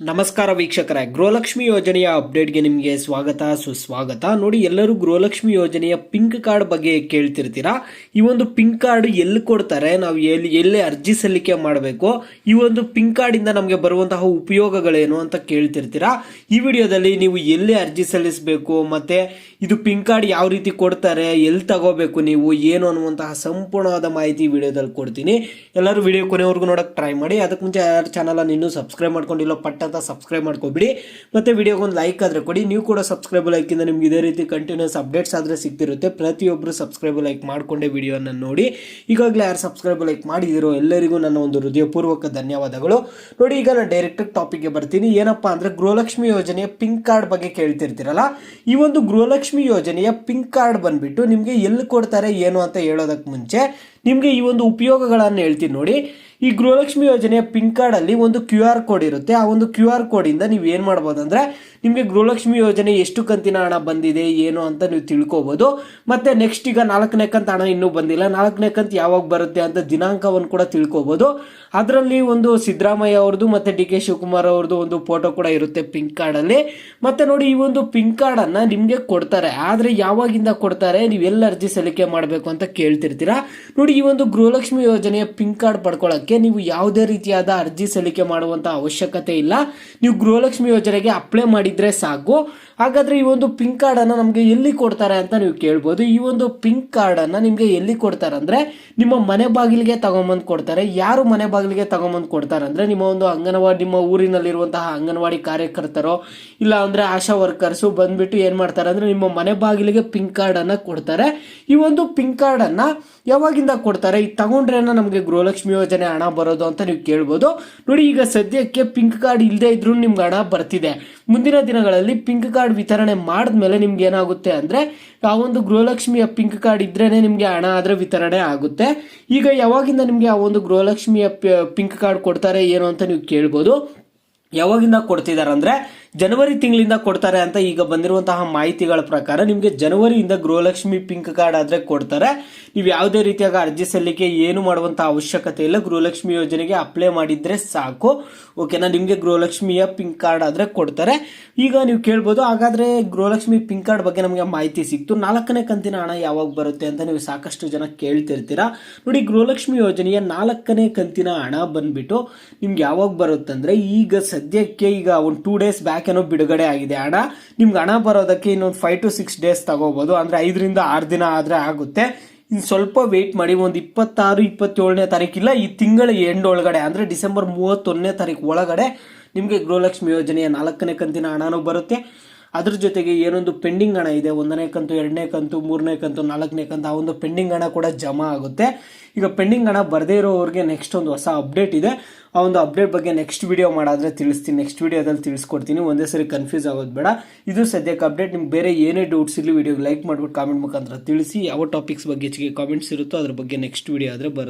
ನಮಸ್ಕಾರ ವೀಕ್ಷಕರೇ. ಗೃಹಲಕ್ಷ್ಮಿ ಯೋಜನೆಯ ಅಪ್ಡೇಟ್ಗೆ ನಿಮಗೆ ಸ್ವಾಗತ, ಸುಸ್ವಾಗತ. ನೋಡಿ, ಎಲ್ಲರೂ ಗೃಹಲಕ್ಷ್ಮಿ ಯೋಜನೆಯ ಪಿಂಕ್ ಕಾರ್ಡ್ ಬಗ್ಗೆ ಕೇಳ್ತಿರ್ತೀರಾ? ಈ ಒಂದು ಪಿಂಕ್ ಕಾರ್ಡ್ ಎಲ್ಲಿ ಕೊಡ್ತಾರೆ? ನಾವು ಎಲ್ಲಿ ಎಲ್ಲಿ ಅರ್ಜಿ ಸಲ್ಲಿಕೆ ಮಾಡಬೇಕು? ಈ ಒಂದು ಪಿಂಕ್ ಕಾರ್ಡ್ ಇಂದ ನಮಗೆ ಬರುವಂತಹ ಉಪಯೋಗಗಳೇನು ಅಂತ ಕೇಳ್ತಿರ್ತೀರಾ? ಈ ವಿಡಿಯೋದಲ್ಲಿ ನೀವು ಎಲ್ಲಿ ಅರ್ಜಿ ಸಲ್ಲಿಸಬೇಕು? ಮತ್ತೆ ಇದು ಪಿಂಕ್ ಕಾರ್ಡ್ ಯಾವ ರೀತಿ ಕೊಡ್ತಾರೆ? ಎಲ್ಲಿ ತಗೋಬೇಕು ನೀವು? ಏನು ಅನ್ನುವಂತಹ ಸಂಪೂರ್ಣವಾದ ಮಾಹಿತಿ ವಿಡಿಯೋದಲ್ಲಿ ಕೊಡ್ತೀನಿ. ಎಲ್ಲರೂ ವಿಡಿಯೋ ಕೊನೆವರೆಗೂ ನೋಡೋಕ್ಕೆ ಟ್ರೈ ಮಾಡಿ. ಅದಕ್ಕೆ ಮುಂಚೆ ಯಾರು ಚಾನಲನ್ನು ಇನ್ನೂ ಸಬ್ಸ್ಕ್ರೈಬ್ ಮಾಡ್ಕೊಂಡಿಲ್ಲ ಅಂತ ಸಬ್ಸ್ಕ್ರೈಬ್ ಮಾಡ್ಕೊಬಿಡಿ. ಮತ್ತೆ ವಿಡಿಯೋಗೆ ಒಂದು ಲೈಕ್ ಆದರೆ ಕೊಡಿ. ನೀವು ಕೂಡ ಸಬ್ಸ್ಕ್ರೈಬ್ ಲೈಕಿಂದ ನಿಮ್ಗೆ ಇದೇ ರೀತಿ ಕಂಟಿನ್ಯೂಸ್ ಅಪ್ಡೇಟ್ಸ್ ಆದರೆ ಸಿಗ್ತಿರುತ್ತೆ. ಪ್ರತಿಯೊಬ್ಬರು ಸಬ್ಸ್ಕ್ರೈಬ್ ಲೈಕ್ ಮಾಡಿಕೊಂಡೆ ವಿಡಿಯೋನ ನೋಡಿ. ಈಗಾಗಲೇ ಯಾರು ಸಬ್ಸ್ಕ್ರೈಬ್ ಲೈಕ್ ಮಾಡಿದಿರೋ ಎಲ್ಲರಿಗೂ ನನ್ನ ಒಂದು ಹೃದಯಪೂರ್ವಕ ಧನ್ಯವಾದಗಳು. ನೋಡಿ, ಈಗ ನಾನು ಡೈರೆಕ್ಟ್ ಟಾಪಿಕ್ಗೆ ಬರ್ತೀನಿ. ಏನಪ್ಪ ಅಂದರೆ ಗೃಹಲಕ್ಷ್ಮಿ ಯೋಜನೆಯ ಪಿಂಕ್ ಕಾರ್ಡ್ ಬಗ್ಗೆ ಕೇಳ್ತಿರ್ತೀರಲ್ಲ? ಈ ಒಂದು ಗೃಹಲಕ್ಷ್ಮಿ ಯೋಜನೆಯ ಪಿಂಕ್ ಕಾರ್ಡ್ ಬಂದ್ಬಿಟ್ಟು ನಿಮಗೆ ಎಲ್ಲಿ ಕೊಡ್ತಾರೆ, ಏನು ಅಂತ ಹೇಳೋದಕ್ಕೆ ಮುಂಚೆ ನಿಮಗೆ ಈ ಒಂದು ಉಪಯೋಗಗಳನ್ನು ಹೇಳ್ತೀನಿ ನೋಡಿ. ಈ ಗೃಹಲಕ್ಷ್ಮಿ ಯೋಜನೆಯ ಪಿನ್ ಕಾರ್ಡ್ ಅಲ್ಲಿ ಒಂದು ಕ್ಯೂ ಆರ್ ಕೋಡ್ ಇರುತ್ತೆ. ಆ ಒಂದು ಕ್ಯೂ ಆರ್ ಕೋಡ್ ಇಂದ ನೀವು ಏನ್ ಮಾಡ್ಬೋದು ಅಂದ್ರೆ ನಿಮಗೆ ಗೃಹಲಕ್ಷ್ಮಿ ಯೋಜನೆ ಎಷ್ಟು ಕಂತಿನ ಹಣ ಬಂದಿದೆ, ಏನು ಅಂತ ನೀವು ತಿಳ್ಕೊಬಹುದು ಮತ್ತೆ ನೆಕ್ಸ್ಟ್ ಈಗ ನಾಲ್ಕನೇ ಕಂತ ಹಣ ಇನ್ನೂ ಬಂದಿಲ್ಲ. ನಾಲ್ಕನೇ ಕಂತು ಯಾವಾಗ ಬರುತ್ತೆ ಅಂತ ದಿನಾಂಕವನ್ನು ಕೂಡ ತಿಳ್ಕೊಬಹುದು ಅದರಲ್ಲಿ ಒಂದು ಸಿದ್ದರಾಮಯ್ಯ ಅವ್ರದ್ದು ಮತ್ತೆ ಡಿ ಕೆ ಶಿವಕುಮಾರ್ ಅವ್ರದ್ದು ಒಂದು ಫೋಟೋ ಕೂಡ ಇರುತ್ತೆ ಪಿಂಕ್ ಕಾರ್ಡ್ ಅಲ್ಲಿ ಮತ್ತೆ ನೋಡಿ ಈ ಒಂದು ಪಿಂಕ್ ಕಾರ್ಡ್ ಅನ್ನ ನಿಮ್ಗೆ ಕೊಡ್ತಾರೆ. ಆದ್ರೆ ಯಾವಾಗಿಂದ ಕೊಡ್ತಾರೆ? ನೀವು ಎಲ್ಲ ಅರ್ಜಿ ಸಲ್ಲಿಕೆ ಮಾಡಬೇಕು ಅಂತ ಕೇಳ್ತಿರ್ತೀರಾ? ನೋಡಿ ಈ ಒಂದು ಗೃಹಲಕ್ಷ್ಮಿ ಯೋಜನೆಯ ಪಿಂಕ್ ಕಾರ್ಡ್ ನೀವು ಯಾವುದೇ ರೀತಿಯಾದ ಅರ್ಜಿ ಸಲ್ಲಿಕೆ ಮಾಡುವಂತ ಅವಶ್ಯಕತೆ ಇಲ್ಲ. ನೀವು ಗೃಹಲಕ್ಷ್ಮಿ ಯೋಜನೆಗೆ ಅಪ್ಲೈ ಮಾಡಿದ್ರೆ ಸಾಕು. ಹಾಗಾದ್ರೆ ಈ ಒಂದು ಪಿಂಕ್ ಕಾರ್ಡನ್ನು ನಮಗೆ ಎಲ್ಲಿ ಕೊಡ್ತಾರೆ ಅಂತ ನೀವು ಕೇಳ್ಬೋದು. ಈ ಒಂದು ಪಿಂಕ್ ಕಾರ್ಡನ್ನು ನಿಮಗೆ ಎಲ್ಲಿ ಕೊಡ್ತಾರೆ ಅಂದ್ರೆ ನಿಮ್ಮ ಮನೆ ಬಾಗಿಲಿಗೆ ತಗೊಂಬಂದು ಕೊಡ್ತಾರೆ. ಯಾರು ಮನೆ ಬಾಗಿಲಿಗೆ ತಗೊಂಬಂದು ಕೊಡ್ತಾರೆ ಅಂದ್ರೆ ನಿಮ್ಮ ಒಂದು ಅಂಗನವಾಡಿ, ನಿಮ್ಮ ಊರಿನಲ್ಲಿರುವಂತಹ ಅಂಗನವಾಡಿ ಕಾರ್ಯಕರ್ತರೋ, ಇಲ್ಲ ಅಂದ್ರೆ ಆಶಾ ವರ್ಕರ್ಸು ಬಂದ್ಬಿಟ್ಟು ಏನು ಮಾಡ್ತಾರೆ ಅಂದ್ರೆ ನಿಮ್ಮ ಮನೆ ಬಾಗಿಲಿಗೆ ಪಿಂಕ್ ಕಾರ್ಡ್ ಅನ್ನ ಕೊಡ್ತಾರೆ. ಈ ಒಂದು ಪಿಂಕ್ ಕಾರ್ಡನ್ನು ಯಾವಾಗಿಂದ ಕೊಡ್ತಾರೆ? ಈ ತಗೊಂಡ್ರೇನ ನಮಗೆ ಗೃಹಲಕ್ಷ್ಮಿ ಯೋಜನೆ ಬರೋದು ಅಂತ ನೀವು ಕೇಳ್ಬೋದು. ನೋಡಿ, ಈಗ ಸದ್ಯಕ್ಕೆ ಪಿಂಕ್ ಕಾರ್ಡ್ ಇಲ್ಲದೆ ಇದ್ರೂ ನಿಮ್ಗೆ ಹಣ ಬರ್ತಿದೆ. ಮುಂದಿನ ದಿನಗಳಲ್ಲಿ ಪಿಂಕ್ ಕಾರ್ಡ್ ವಿತರಣೆ ಮಾಡಿದ್ಮೇಲೆ ನಿಮ್ಗೆ ಏನಾಗುತ್ತೆ ಅಂದ್ರೆ, ಆ ಒಂದು ಗೃಹಲಕ್ಷ್ಮಿಯ ಪಿಂಕ್ ಕಾರ್ಡ್ ಇದ್ರೇನೆ ನಿಮಗೆ ಹಣ ಆದರೆ ವಿತರಣೆ ಆಗುತ್ತೆ. ಈಗ ಯಾವಾಗಿಂದ ನಿಮಗೆ ಆ ಒಂದು ಗೃಹಲಕ್ಷ್ಮಿಯ ಪಿಂಕ್ ಕಾರ್ಡ್ ಕೊಡ್ತಾರೆ ಏನು ಅಂತ ನೀವು ಕೇಳ್ಬೋದು. ಯಾವಾಗಿಂದ ಕೊಡ್ತಿದ್ದಾರೆ ಅಂದ್ರೆ ಜನವರಿ ತಿಂಗಳಿಂದ ಕೊಡ್ತಾರೆ ಅಂತ ಈಗ ಬಂದಿರುವಂತಹ ಮಾಹಿತಿಗಳ ಪ್ರಕಾರ ನಿಮಗೆ ಜನವರಿಯಿಂದ ಗೃಹಲಕ್ಷ್ಮಿ ಪಿಂಕ್ ಕಾರ್ಡ್ ಆದರೆ ಕೊಡ್ತಾರೆ. ನೀವು ಯಾವುದೇ ರೀತಿಯಾಗಿ ಅರ್ಜಿ ಸಲ್ಲಿಕೆ ಏನು ಮಾಡುವಂತಹ ಅವಶ್ಯಕತೆ ಇಲ್ಲ. ಗೃಹಲಕ್ಷ್ಮಿ ಯೋಜನೆಗೆ ಅಪ್ಲೈ ಮಾಡಿದ್ರೆ ಸಾಕು. ಓಕೆನಾ ನಿಮಗೆ ಗೃಹಲಕ್ಷ್ಮಿಯ ಪಿಂಕ್ ಕಾರ್ಡ್ ಆದರೆ ಕೊಡ್ತಾರೆ. ಈಗ ನೀವು ಕೇಳ್ಬೋದು, ಹಾಗಾದರೆ ಗೃಹಲಕ್ಷ್ಮಿ ಪಿಂಕ್ ಕಾರ್ಡ್ ಬಗ್ಗೆ ನಮಗೆ ಮಾಹಿತಿ ಸಿಕ್ತು. ನಾಲ್ಕನೇ ಕಂತಿನ ಹಣ ಯಾವಾಗ ಬರುತ್ತೆ ಅಂತ ನೀವು ಸಾಕಷ್ಟು ಜನ ಕೇಳ್ತಿರ್ತೀರಾ. ನೋಡಿ, ಗೃಹಲಕ್ಷ್ಮಿ ಯೋಜನೆಯ ನಾಲ್ಕನೇ ಕಂತಿನ ಹಣ ಬಂದ್ಬಿಟ್ಟು ನಿಮ್ಗೆ ಯಾವಾಗ ಬರುತ್ತಂದರೆ ಈಗ ಸದ್ಯಕ್ಕೆ ಈಗ ಒಂದು ಟೂ ಡೇಸ್ ಬ್ಯಾಕ್ ಏನೋ ಬಿಡುಗಡೆ ಆಗಿದೆ. ಹಣ, ನಿಮ್ಗೆ ಹಣ ಬರೋದಕ್ಕೆ ಇನ್ನೊಂದು ಫೈವ್ ಟು ಸಿಕ್ಸ್ ಡೇಸ್ ತಗೋಬಹುದು ಅಂದ್ರೆ ಐದರಿಂದ ಆರು ದಿನ ಆದ್ರೆ ಆಗುತ್ತೆ. ಇನ್ನು ಸ್ವಲ್ಪ ವೆಯ್ಟ್ ಮಾಡಿ, ಒಂದು ಇಪ್ಪತ್ತಾರು, ಇಪ್ಪತ್ತೇಳನೇ ತಾರೀಕಿಲ್ಲ ಈ ತಿಂಗಳ ಎಂಡ್ ಒಳಗಡೆ, ಅಂದ್ರೆ ಡಿಸೆಂಬರ್ ಮೂವತ್ತೊಂದನೇ ತಾರೀಕು ಒಳಗಡೆ ನಿಮಗೆ ಗೃಹಲಕ್ಷ್ಮಿ ಯೋಜನೆಯ ನಾಲ್ಕನೇ ಕಂತಿನ ಹಣನೂ ಬರುತ್ತೆ. ಅದ್ರ ಜೊತೆಗೆ ಏನೊಂದು ಪೆಂಡಿಂಗ್ ಹಣ ಇದೆ, ಒಂದನೇ ಕಂತು, ಎರಡನೇ ಕಂತು, ಮೂರನೇ ಕಂತು, ನಾಲ್ಕನೇ ಕಂತು, ಆ ಒಂದು ಪೆಂಡಿಂಗ್ ಹಣ ಕೂಡ ಜಮಾ ಆಗುತ್ತೆ. ಈಗ ಪೆಂಡಿಂಗ್ ಹಣ ಬರದೇ ಇರೋವ್ರಿಗೆ ನೆಕ್ಸ್ಟ್ ಒಂದು ಹೊಸ ಅಪ್ಡೇಟ್ ಇದೆ. ಆ ಒಂದು ಅಪ್ಡೇಟ್ ಬಗ್ಗೆ ನೆಕ್ಸ್ಟ್ ವಿಡಿಯೋ ಮಾಡಾದ್ರೆ ತಿಳಿಸ್ತೀನಿ. ನೆಕ್ಸ್ಟ್ ವಿಡಿಯೋದಲ್ಲಿ ತಿಳಿಸ್ಕೊಡ್ತೀನಿ. ಒಂದೇ ಸರಿ ಕನ್ಫ್ಯೂಸ್ ಆಗೋದು ಬೇಡ. ಇದು ಸದ್ಯಕ್ಕೆ ಅಪ್ಡೇಟ್ ನಿಮ್ಗೆ ಬೇರೆ ಏನೇ ಡೌಟ್ಸ್ ಇರಲಿ ವಿಡಿಯೋಗೆ ಲೈಕ್ ಮಾಡ್ಬಿಟ್ಟು ಕಾಮೆಂಟ್ ಮುಖಾಂತರ ತಿಳಿಸಿ. ಯಾವ ಟಾಪಿಕ್ಸ್ ಬಗ್ಗೆ ಹೆಚ್ಚಿಗೆ ಕಾಮೆಂಟ್ಸ್ ಇರುತ್ತೋ ಅದ್ರ ಬಗ್ಗೆ ನೆಕ್ಸ್ಟ್ ವಿಡಿಯೋ ಆದರೆ ಬರುತ್ತೆ.